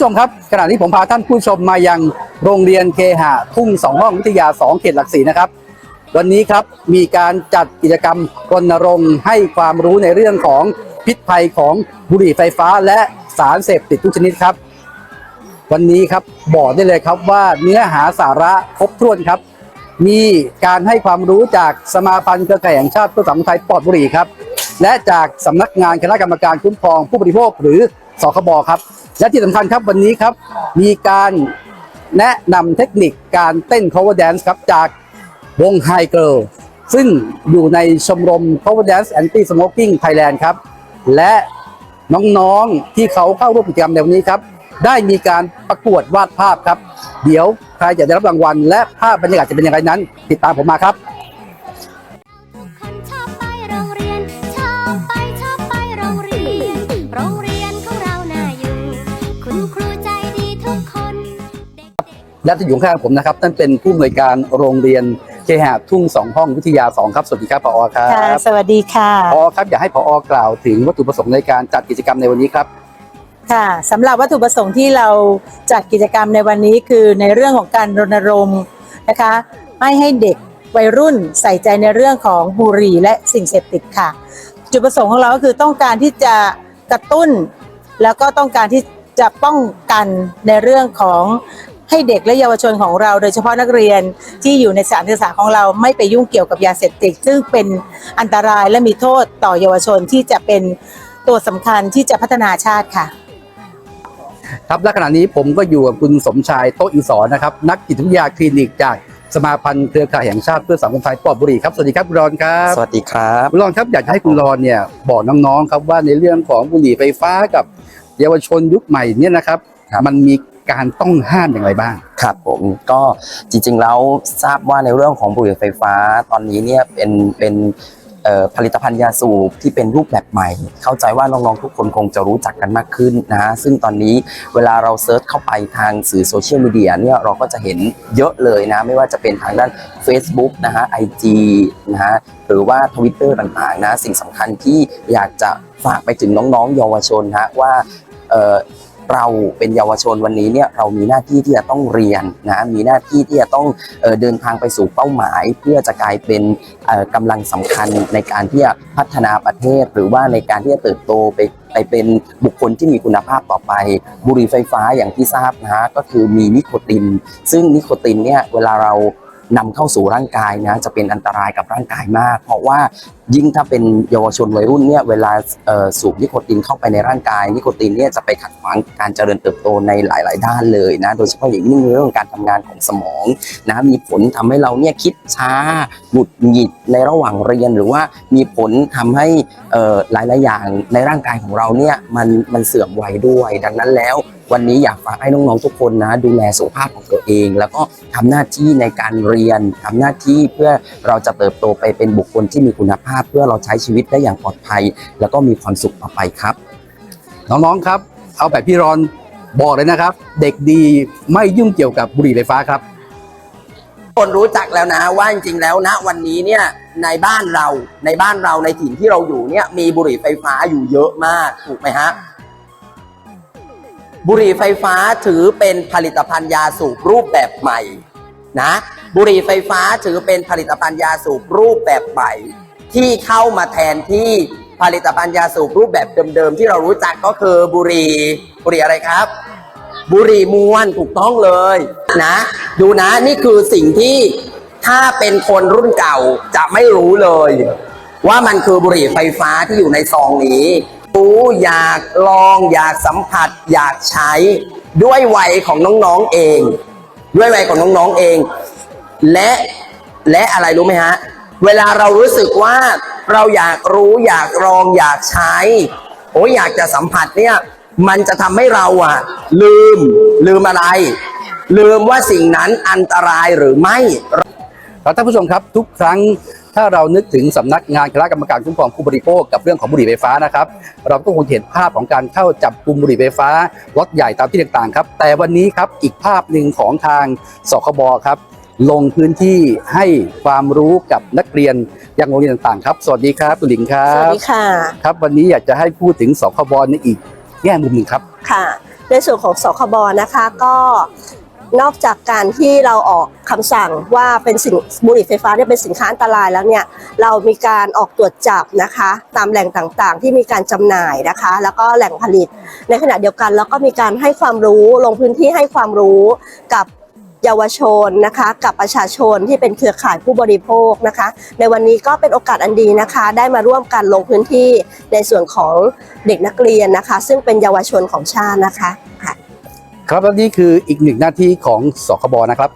ท่านผู้ชมครับขณะนี้ผมพาท่านผู้ชมมายังโรงเรียนเคหะทุ่งสองห้องวิทยา2เขตหลักสี่นะครับ วันนี้ครับมีการจัดกิจกรรมรณรงค์ให้ความรู้ในเรื่องของพิษภัยของบุหรี่ไฟฟ้าและสารเสพติดทุกชนิดครับ วันนี้ครับบอกได้เลยครับว่าเนื้อหาสาระครบถ้วนครับ มีการให้ความรู้จากสมาพันธ์เครือข่ายแห่งชาติเพื่อสังคมไทยปลอดบุหรี่ครับ และจากสำนักงานคณะกรรมการคุ้มครองผู้บริโภคหรือสคบครับ และที่สำคัญครับวันนี้ครับ มีการแนะนำเทคนิคการเต้น cover dance ครับจากวง High Girl ซึ่งอยู่ในชมรม cover dance anti smoking Thailand ครับ และน้องๆที่เขาเข้าร่วมกิจกรรมในวันนี้ครับ ได้มีการประกวดวาดภาพครับ เดี๋ยวใครจะได้รับรางวัล และภาพบรรยากาศจะเป็นอย่างไรนั้น ติดตามผมมาครับ และที่อยู่ข้างผมนะครับนั่นเป็นผู้อำนวยการโรงเรียนเคหะทุ่งสองห้องวิทยาสองครับสวัสดีครับผอครัค่ะบสวัสดีค่ะผอครับอยากให้ผอกล่าวถึงวัตถุประสงค์ในการจัดกิจกรรมในวันนี้ครับค่ะสำหรับวัตถุประสงค์ที่เราจัดกิจกรรมในวันนี้คือในเรื่องของการรณรงค์นะคะไม่ให้เด็กวัยรุ่นใส่ใจในเรื่องของบุหรี่และสิ่งเสพติดค่ะ จุดประสงค์ของเราก็คือต้องการที่จะกระตุ้น แล้วก็ต้องการที่จะป้องกันในเรื่องของ ให้เด็กและเยาวชนของเรา โดยเฉพาะนักเรียนที่อยู่ในสถานศึกษาของเราไม่ไปยุ่งเกี่ยวกับยาเสพติด ซึ่งเป็นอันตรายและมีโทษต่อเยาวชนที่จะเป็นตัวสำคัญที่จะพัฒนาชาติค่ะ ครับและขณะนี้ผมก็อยู่กับคุณสมชายโตะอีสอนนะครับ นักจิตวิทยาคลินิกจากสมาพันธ์เครือข่ายแห่งชาติเพื่อสังคมไทยปลอดบุหรี่ครับ สวัสดีครับคุณรอนครับสวัสดีครับคุณรอนครับอยากจะให้คุณรอนเนี่ยบอกน้องๆครับว่าในเรื่องของบุหรี่ไฟฟ้ากับเยาวชนยุคใหม่เนี่ยนะครับครับมันมี การต้องห้ามอย่างไรบ้าง ครับผมก็จริงๆแล้วทราบว่าในเรื่องของบุหรี่ไฟฟ้าตอนนี้เนี่ยเป็นเป็นผลิตภัณฑ์ยาสูบที่เป็นรูปแบบใหม่ เข้าใจว่าน้องๆทุกคนคงจะรู้จักกันมากขึ้นนะซึ่งตอนนี้เวลาเราเซิร์ชเข้าไปทางสื่อโซเชียลมีเดียเนี่ยเราก็จะเห็นเยอะเลยนะ ไม่ว่าจะเป็นทางด้าน Facebook นะฮะ IG นะฮะหรือว่า Twitter ต่างๆนะ สิ่งสำคัญที่อยากจะฝากไปถึงน้องๆ เยาวชนฮะว่า เราเป็นเยาวชนวันนี้เนี่ยเรามีหน้าที่ที่จะต้องเรียนนะมีหน้าที่ที่จะต้องเอเดินทางไปสู่เป้าหมาย เพื่อจะกลายเป็นเอ่อกำลังสำคัญในการที่จะพัฒนาประเทศ หรือว่าในการที่จะเติบโตไปไปเป็นบุคคลที่มีคุณภาพต่อไป บุหรี่ไฟฟ้าอย่างที่ทราบนะฮะก็คือมีนิโคติน ซึ่งนิโคตินเนี่ยเวลาเรา นำเข้าสู่ร่างกายนะจะเป็นอันตรายกับร่างกายมาก เพราะว่ายิ่งถ้าเป็นเยาวชนวัยรุ่นเนี่ยเวลาสูบนิโคตินเข้าไปในร่างกาย นิโคตินเนี่ยจะไปขัดขวางการเจริญเติบโตในหลาย ๆ ด้านเลยนะโดยเฉพาะอย่างยิ่งในเรื่องของการทำงานของสมองนะมีผลทำให้เราเนี่ยคิดช้าหงุดหงิดในระหว่างเรียนหรือว่ามีผลทำให้หลาย ๆ อย่างในร่างกายของเราเนี่ยมันมันเสื่อมวัยด้วย ดังนั้นแล้ว วันนี้อยากฝากให้น้องๆทุกคนนะ ดูแลสุขภาพของตัวเอง แล้วก็ทำหน้าที่ในการเรียนทำหน้าที่เพื่อเราจะเติบโตไปเป็นบุคคลที่มีคุณภาพ เพื่อเราใช้ชีวิตได้อย่างปลอดภัย แล้วก็มีความสุขต่อไปครับ น้องๆครับ เอาแบบพี่รอนบอกเลยนะครับ เด็กดีไม่ยุ่งเกี่ยวกับบุหรี่ไฟฟ้าครับ คนรู้จักแล้วนะว่าจริงๆแล้วนะวันนี้เนี่ยในบ้านเราในบ้านเราในถิ่นที่เราอยู่เนี่ยมีบุหรี่ไฟฟ้าอยู่เยอะมากถูกไหมฮะ บุหรี่ไฟฟ้าถือเป็นผลิตภัณฑ์ยาสูบรูปแบบใหม่นะบุหรี่ไฟฟ้าถือเป็นผลิตภัณฑ์ยาสูบรูปแบบใหม่ ที่เข้ามาแทนที่ผลิตภัณฑ์ยาสูบรูปแบบเดิมๆที่เรารู้จักก็คือบุหรี่บุหรี่อะไรครับ บุหรี่มวนถูกต้องเลยนะดูนะนี่คือสิ่งที่ถ้าเป็นคนรุ่นเก่าจะไม่รู้เลย ว่ามันคือบุหรี่ไฟฟ้าที่อยู่ในซองนี้ รู้อยากลองอยากสัมผัส อยากใช้ ด้วยวัยของน้องๆเอง ด้วยวัยของน้องๆเอง และและอะไรรู้ไหมฮะ เวลาเรารู้สึกว่าเราอยากรู้อยากลองอยากใช้โอ้ยอยากจะสัมผัสเนี่ยมันจะทำให้เราอะลืมลืมอะไร ลืมว่าสิ่งนั้นอันตรายหรือไม่ครับท่านผู้ชมครับทุกครั้ง ถ้าเรานึกถึงสำนักงานคณะกรรมการคุ้มครองผู้บริโภคกับเรื่องของบุหรี่ไฟฟ้านะครับ เราก็คงเห็นภาพของการเข้าจับกลุ่มบุหรี่ไฟฟ้ารถใหญ่ตามที่ต่างๆครับ แต่วันนี้ครับอีกภาพหนึ่งของทางสคบครับ ลงพื้นที่ให้ความรู้กับนักเรียนยังโรงเรียนต่างๆครับ สวัสดีครับตุลิงครัสวัสบดีค่ะครับ วันนี้อยากจะให้พูดถึงสคบในอีกแง่มุมหนึ่งครับค่ะในส่วนของสคบนะคะก็ นอกจากการที่เราออกคำสั่งว่าเป็นสินบุหรี่ไฟฟ้าเนี่ยเป็นสินค้าอันตรายแล้วเนี่ยเรามีการออกตรวจจับนะคะ ตามแหล่งต่างๆ ที่มีการจำหน่ายนะคะ แล้วก็แหล่งผลิต ในขณะเดียวกันแล้วก็มีการให้ความรู้ลงพื้นที่ให้ความรู้กับเยาวชนนะคะกับประชาชนที่เป็นเครือข่ายผู้บริโภคนะคะ ในวันนี้ก็เป็นโอกาสอันดีนะคะ ได้มาร่วมกันลงพื้นที่ในส่วนของเด็กนักเรียนนะคะ ซึ่งเป็นเยาวชนของชาตินะคะค่ะ ครับและนี่คืออีกหนึ่งหน้าที่ของสคบนะครับ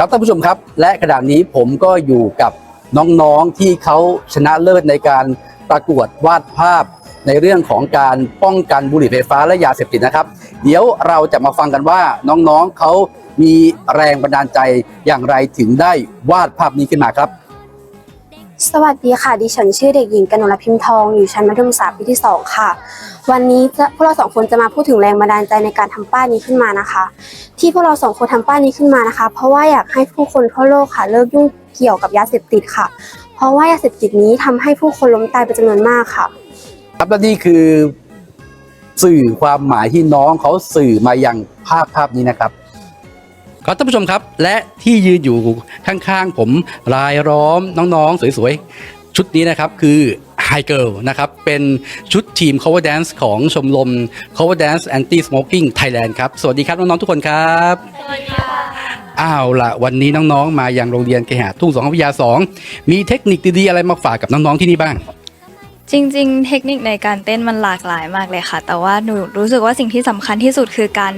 ครับท่านผู้ชมครับ และขณะนี้ผมก็อยู่กับน้องๆที่เขาชนะเลิศในการประกวดวาดภาพในเรื่องของการป้องกันบุหรี่ไฟฟ้าและยาเสพติดนะครับ เดี๋ยวเราจะมาฟังกันว่าน้องๆเขามีแรงบันดาลใจอย่างไรถึงได้วาดภาพนี้ขึ้นมาครับ สวัสดีค่ะ ดิฉันชื่อเด็กหญิงกนกพิมพ์ทอง อยู่ชั้นมัธยมศึกษาปีที่ 2 ค่ะ วันนี้จะพวกเราสองคนจะมาพูดถึงแรงบันดาลใจในการทำป้ายนี้ขึ้นมานะคะ ที่พวกเราสองคนทำป้ายนี้ขึ้นมานะคะ เพราะว่าอยากให้ผู้คนทั่วโลกค่ะ เลิกยุ่งเกี่ยวกับยาเสพติดค่ะ เพราะว่ายาเสพติดนี้ทำให้ผู้คนล้มตายเป็นจำนวนมากค่ะ ครับและนี่คือสื่อความหมายที่น้องเขาสื่อมาอยังภาพภาพนี้นะครับ ครับท่านผู้ชมครับ และที่ยืนอยู่ข้างๆผมรายล้อมน้องๆ สวยๆ ชุดนี้นะครับคือ High Girl นะครับเป็นชุดทีม cover dance ของชมรม cover dance anti smoking Thailand ครับ สวัสดีครับน้องๆทุกคนครับสวัสดีค่ะอ้าวละวันนี้น้องๆ มายังโรงเรียนเคหะทุ่งสองวิทยาสองมีเทคนิคดีๆ อะไรมาฝากกับน้องๆที่นี่บ้าง จริงๆ เทคนิคในการเต้นมันหลากหลายมากเลยค่ะ แต่ว่าหนูรู้สึกว่าสิ่งที่สำคัญที่สุดคือการ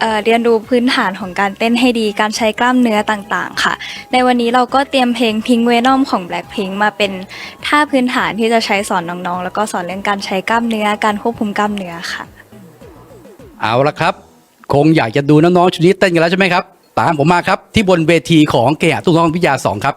เเรียนรู้พื้นฐานของการเต้นให้ดีการใช้กล้ามเนื้อต่างๆ ค่ะ ในวันนี้เราก็เตรียมเพลง Pink Venom ของ Blackpink มาเป็นท่าพื้นฐานที่จะใช้สอนน้องๆ แล้วก็สอนเรื่องการใช้กล้ามเนื้อการควบคุมกล้ามเนื้อค่ะ เอาละครับ คงอยากจะดูน้องๆชุดนี้เต้นกันแล้วใช่ไหมครับ ตามผมมาครับที่บนเวทีของเกียรติทุ่งทองวิทยาสองครับ